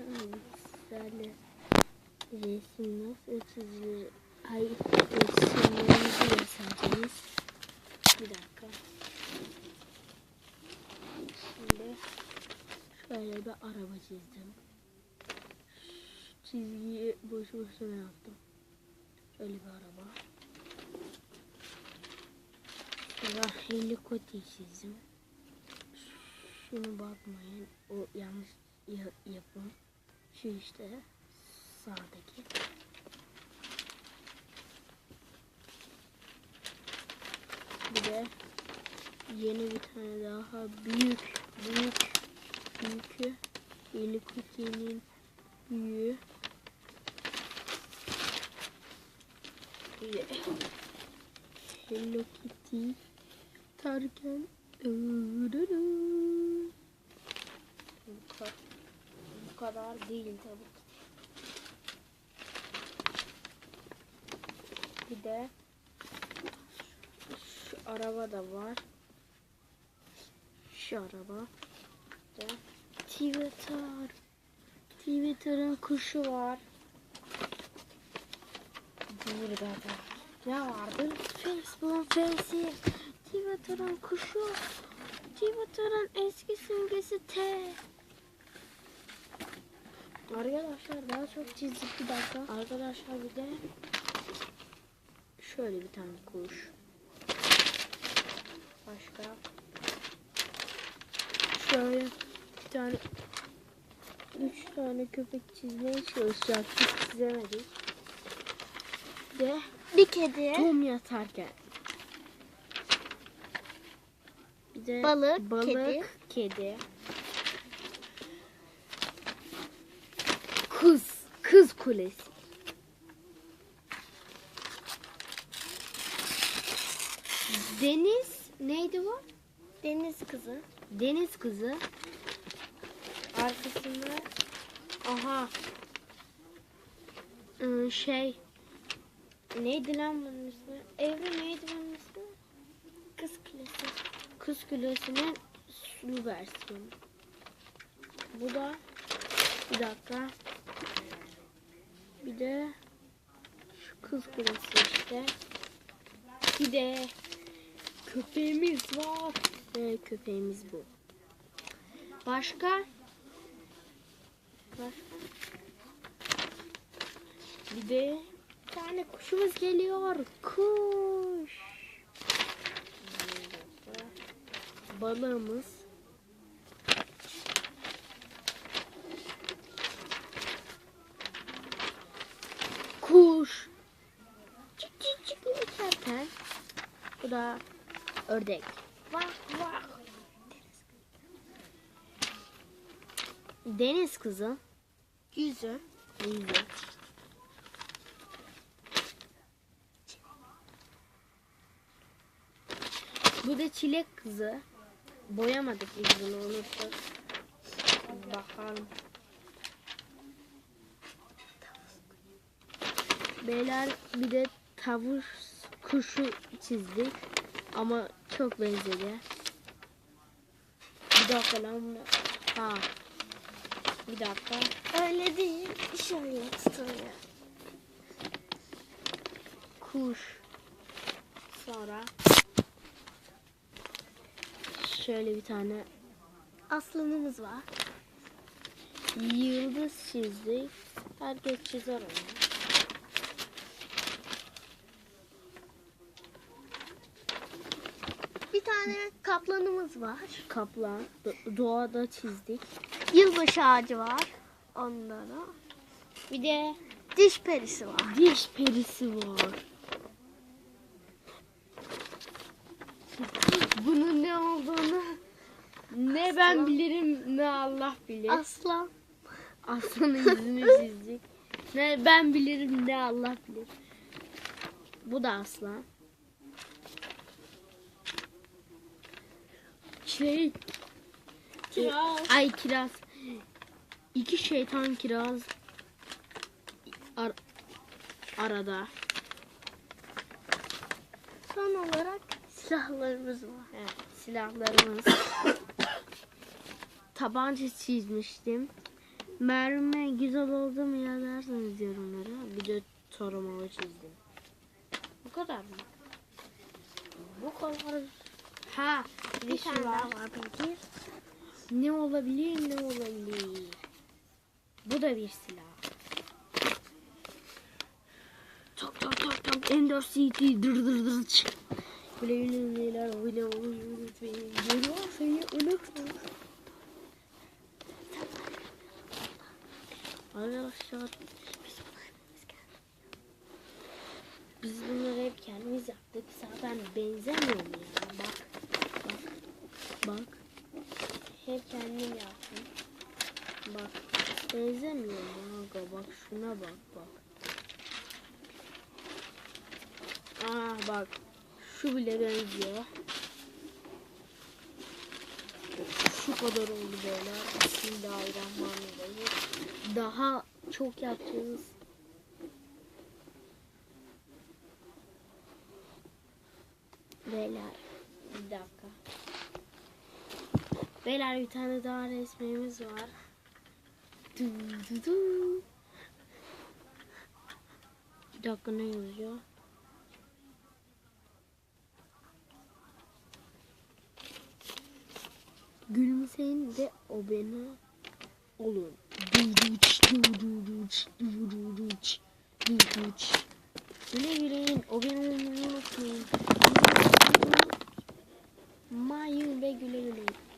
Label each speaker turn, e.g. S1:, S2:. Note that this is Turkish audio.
S1: Sizlerle resim nasıl çizilir? Ay resimlerimizi göstereceğiz. Bir dakika. Şimdi şöyle bir araba çizdim. Şu çizgiyi boş boşuna yaptım. Şöyle bir araba. Sonra helikopter çizdim. Şunu bakmayın. O yanlış ya- yapım. Şu işte sağdaki. Bir de yeni bir tane daha büyük büyük büyükü helikopterin büyüğü. Bir de Hello Kitty tarken ırırı. Kadar değil tabii ki. Bir de şu araba da var. Şu araba. Bir de Twitter. Twitter'ın kuşu var. Burada da ne vardı? Facebook'un Face'i. Twitter'ın kuşu. Twitter'ın eski simgesi T. Arkadaşlar daha çok çizdik bir dakika. Arkadaşlar bir de şöyle bir tane kuş. Başka şöyle bir tane üç tane köpek çizmeye çalışacaktık çizemedik. De
S2: Bir kedi.
S1: Tom yatarken. Bir de
S2: Balık,
S1: balık
S2: kedi.
S1: kedi. Kız, kulesi. Deniz neydi bu?
S2: Deniz kızı.
S1: Deniz kızı. Arkasında aha Ee, şey neydi lan bunun ismi? Evre neydi bunun ismi?
S2: Kız kulesi.
S1: Kız Kulesi'nin sulu versiyonu. Bu da bir dakika. Bir de şu Kız Kulesi işte. Bir de köpeğimiz var. Ve köpeğimiz bu. Başka? Başka? Bir de bir tane kuşumuz geliyor. Kuş. Balığımız. Da ördek. Vah vah. Deniz kızı.
S2: Yüzü.
S1: Yüzü. Bu da çilek kızı. Boyamadık biz bunu unuttuk. Bakalım. Beyler bir de tavus kuşu çizdik. Ama çok benzedi. Bir dakika lan bunu. Ha. Bir dakika.
S2: Öyle değil. Şöyle tutuyor.
S1: kuş. Sonra şöyle bir tane
S2: Aslanımız var.
S1: yıldız çizdik. Herkes çizer onu.
S2: Bir tane kaplanımız var.
S1: Kaplan. do- doğada çizdik.
S2: Yılbaşı ağacı var. Onlara.
S1: Bir de
S2: Diş perisi var.
S1: diş perisi var. Bunun ne olduğunu ne ben
S2: Aslan.
S1: bilirim ne Allah bilir.
S2: Aslan.
S1: Aslanın yüzünü çizdik. Ne ben bilirim ne Allah bilir. Bu da aslan. Şey.
S2: Kiraz.
S1: Ay kiraz. İki şeytan kiraz. Ar- arada.
S2: Son olarak silahlarımız var.
S1: Evet, silahlarımız. Tabanca çizmiştim. Merve güzel oldu mu yazarsınız yorumlara. Bir de taramalı çizdim. Bu kadar mı? Bu kadar. Ha bir
S2: Bir tane
S1: var.
S2: daha peki.
S1: Ne olabilir ne olabilir? Bu da bir silah. Tak tak tak tak Ender City dır dır dır. Bile ünlüler bile uyur Görüyor seni unutma. Arkadaşlar biz bunları hep kendimiz yaptık. Zaten benzemiyor mu ya? Bak. Bak. Bak. Hep kendim yaptım. Bak. Benzemiyor mu aga? Bak şuna bak bak. Aa bak. Şu bile benziyor. Şu kadar oldu böyle. Bismillahirrahmanirrahim. Daha çok yapacağız. Beyler. Bir dakika. Beyler bir tane daha resmimiz var. Du, du, du. Bir dakika ne yazıyor? Gülmeseyin de o beni olun. Güle güleyin o beni olmayı. Mayın ve güle güleyin.